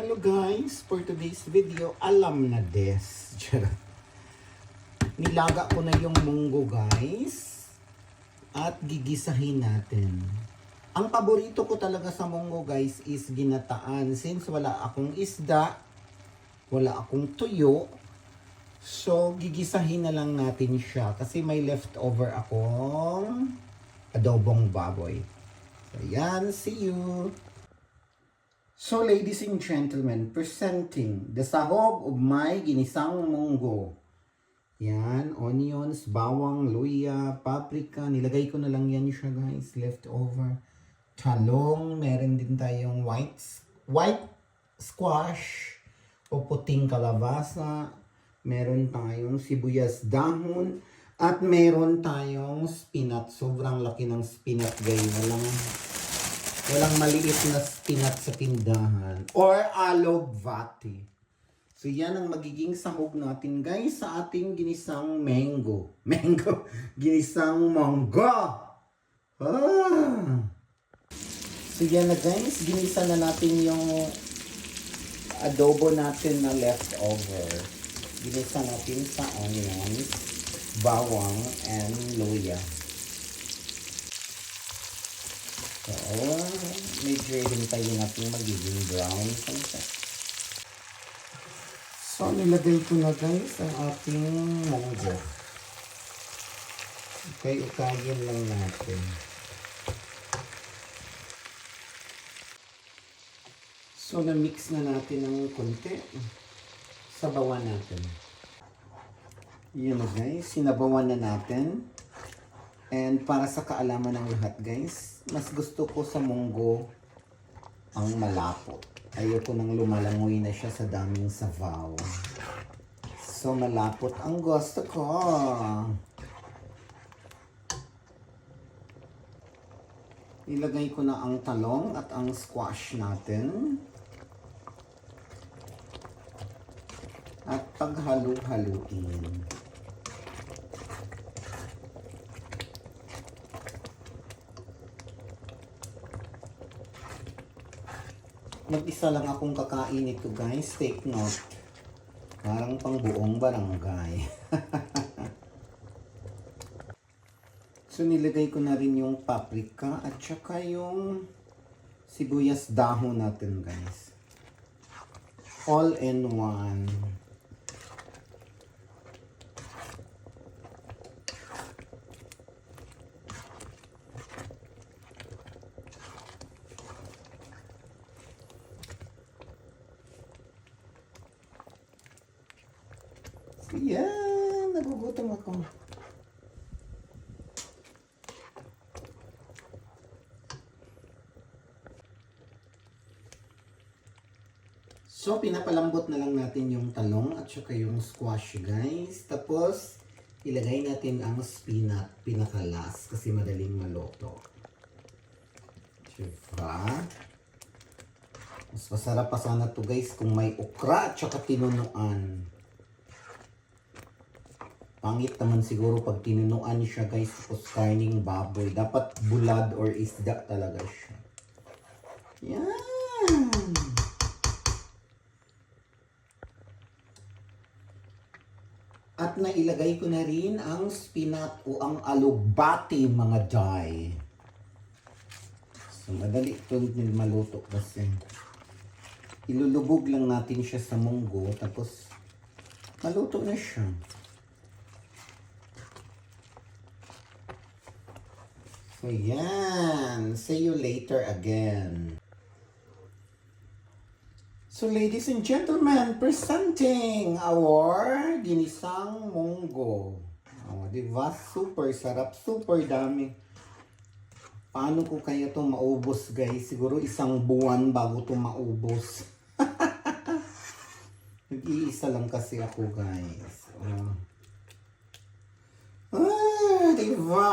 Hello guys, for today's video, alam na des. Nilaga ko na yung munggo guys. At gigisahin natin. Ang paborito ko talaga sa munggo guys is ginataan. Since wala akong isda, wala akong tuyo, so gigisahin na lang natin siya. Kasi may leftover akong adobong baboy. So yan, see you! So ladies and gentlemen, presenting the sahog of my ginisang munggo. Yan, onions, bawang, luya, paprika. Nilagay ko na lang yan siya guys, leftover. Talong, meron din tayong white, white squash o puting kalabasa. Meron tayong sibuyas dahon. At meron tayong spinach. Sobrang laki ng spinach guys. Walang Walang maliit na spinach sa tindahan. Or alog vati. So yan ang magiging sahog natin guys sa ating ginisang mango. Mango. Ginisang manggo. Ah. So yan na guys. Ginisa na natin yung adobo natin na leftover. Ginisa natin sa onions, bawang, and luya. So, medyo hintayin natin magiging brown sunset. So, nilagay ko na guys ang ating munggo. Okay, ukayin lang natin. So, na-mix na natin ng konti. Sabawan natin. Yun na guys, sinabawan na natin. And para sa kaalaman ng lahat guys, mas gusto ko sa munggo ang malapot. Ayoko nang lumalangoy na siya sa daming sabaw. So malapot ang gusto ko. Ilagay ko na ang talong at ang squash natin. At paghalo-haluin. Mag-isa lang akong kakain ito guys. Take note. Parang pang buong barangay. so nilagay ko na rin yung paprika at saka yung sibuyas dahon natin guys. All in one. Yan, nagugutom ako. So, pinapalambot na lang natin yung talong at saka yung squash, guys. Tapos, ilagay natin ang spinach, pinakalas, kasi madaling maluto. Diba? Mas masarap pa sana to guys kung may okra at saka tinunuan. Pangit naman siguro pag tinunuan siya guys tapos karning baboy. Dapat bulad or isda talaga siya. Yan. At nailagay ko na rin ang spinach o ang alugbati mga day. So madali ito maluto kasi. Ilulubog lang natin siya sa munggo tapos maluto na siya. So, yan. See you later again. So, ladies and gentlemen, presenting our ginisang munggo. Oh, di ba? Super sarap, super dami. Paano ko kaya to maubos, guys? Siguro isang buwan bago to maubos. Nag-iisa lang kasi ako, guys. Oh. Ah, di ba?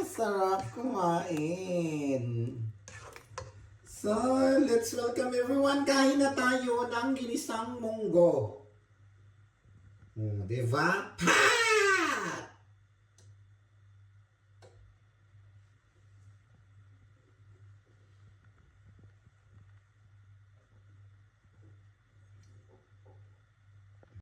Sarap kumain. So, let's welcome everyone. Kain na tayo ng ginisang munggo. Hmm, di ba? Pat!